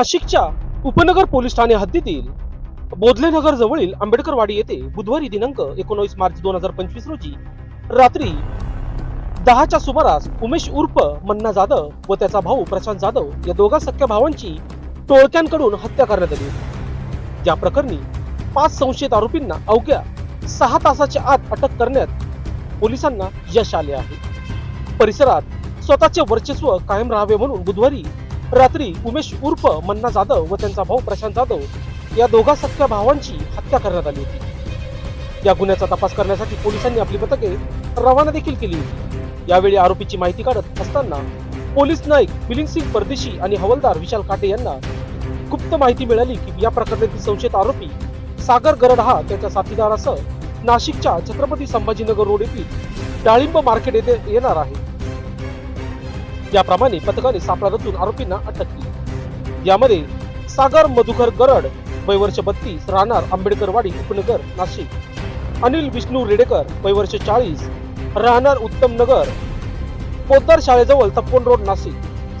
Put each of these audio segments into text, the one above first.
नाशिकच्या उपनगर पोलीस ठाणे हद्दीतील बोधलेनगर जवळील आंबेडकरवाडी येथे बुधवारी दिनांक एकोणवीस मार्च दोन हजार पंचवीस रोजी रात्री दहाच्या सुमारास उमेश उर्फ मन्ना जाधव व त्याचा भाऊ प्रशांत जाधव या दोघा सख्या भावांची टोळक्यांकडून हत्या करण्यात आली या प्रकरणी पाच संशयित आरोपींना अवघ्या सहा तासाच्या आत अटक करण्यात पोलिसांना यश आले आहे. परिसरात स्वतःचे वर्चस्व कायम राहावे म्हणून बुधवारी रात्री उमेश उर्फ मन्ना जाधव व त्यांचा भाऊ प्रशांत जाधव या दोघा सख्या भावांची हत्या करण्यात आली होती. या गुन्ह्याचा तपास करण्यासाठी पोलिसांनी आपली पथके रवाना देखील केली होती. यावेळी आरोपीची माहिती काढत असताना पोलीस नाईक मिलिंद सिंग परदेशी आणि हवालदार विशाल काटे यांना गुप्त माहिती मिळाली की या प्रकरणातील संशयित आरोपी सागर गरड हा त्याच्या साथीदारासह नाशिकच्या छत्रपती संभाजीनगर रोड येथील डाळिंब मार्केट येथे येणार आहे. याप्रमाणे पथकाने सापळा रचून आरोपींना अटक केली. यामध्ये सागर मधुकर गरड वयवर्ष बत्तीस राहणार आंबेडकरवाडी उपनगर नाशिक. अनिल विष्णू रेडेकर वयवर्ष चाळीस राहणार उत्तम नगर. पोद्दार शाळेजवळ तपोन रोड नाशिक.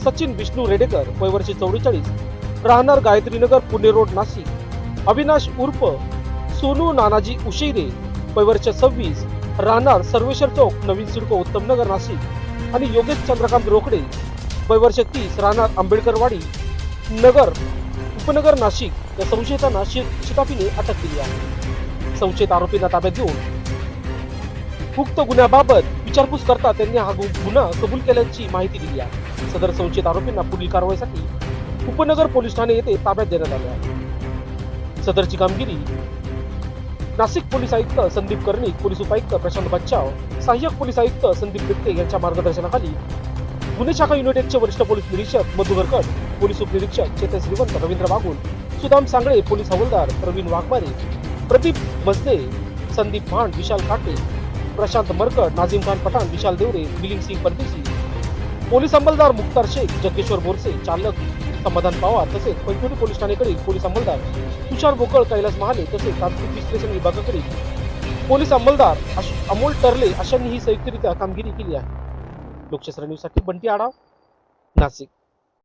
सचिन विष्णू रेडेकर वयवर्ष चौवेचाळीस राहणार गायत्री नगर पुणे रोड नाशिक. अविनाश उर्फ सोनू नानाजी उशिरे वयवर्ष सव्वीस राहणार सर्वेश्वर चौक नवीन सिडको उत्तम नगर नाशिक. आणि योगेश चंद्रकांत रोकडे वैवरशक्ती तीस राहणार आंबेडकरवाडी नगर उपनगर नाशिक या संशयितांना शि शिताफीने अटक केली आहे. संशयित आरोपींना ताब्यात घेऊन उक्त गुन्ह्याबाबत विचारपूस करता त्यांनी हा गु- गुन्हा कबूल केल्याची माहिती दिली आहे. सदर संशयित आरोपींना पुढील कारवाईसाठी उपनगर पोलीस ठाणे येथे ताब्यात देण्यात आले आहे. सदरची कामगिरी नाशिक पोलीस आयुक्त संदीप कर्णिक पोलीस उपायुक्त प्रशांत बच्चाव सहाय्यक पोलीस आयुक्त संदीप बिट्टे यांच्या मार्गदर्शनाखाली गुन्हे शाखा युनायटेडचे वरिष्ठ पोलीस निरीक्षक मधु पोलीस उपनिरीक्षक चेतन श्रीवंत रवींद्र बागुल सुदाम सांगळे पोलीस हवालदार प्रवीण वाघमारे प्रदीप मजदे संदीप भांड विशाल काटे प्रशांत मरकड नाझीम खान पठाण विशाल देवरे मिलिंद सिंग परदेशी पोलीस अंमलदार मुख्तार शेख जगेश्वर बोरसे चालक समाधान पावा तसेच पंचवटी पोलीस ठाणेकडील पोलीस अंमलदार तुषार भोकळ कैलास महाले तसेच तांत्रिक विश्लेषण विभागाकडील पोलीस अंमलदार अमोल टरले अशांनी ही संयुक्तरित्या कामगिरी केली आहे. लोकशास्त्र न्यूजसाठी बंटी आढाव नाशिक.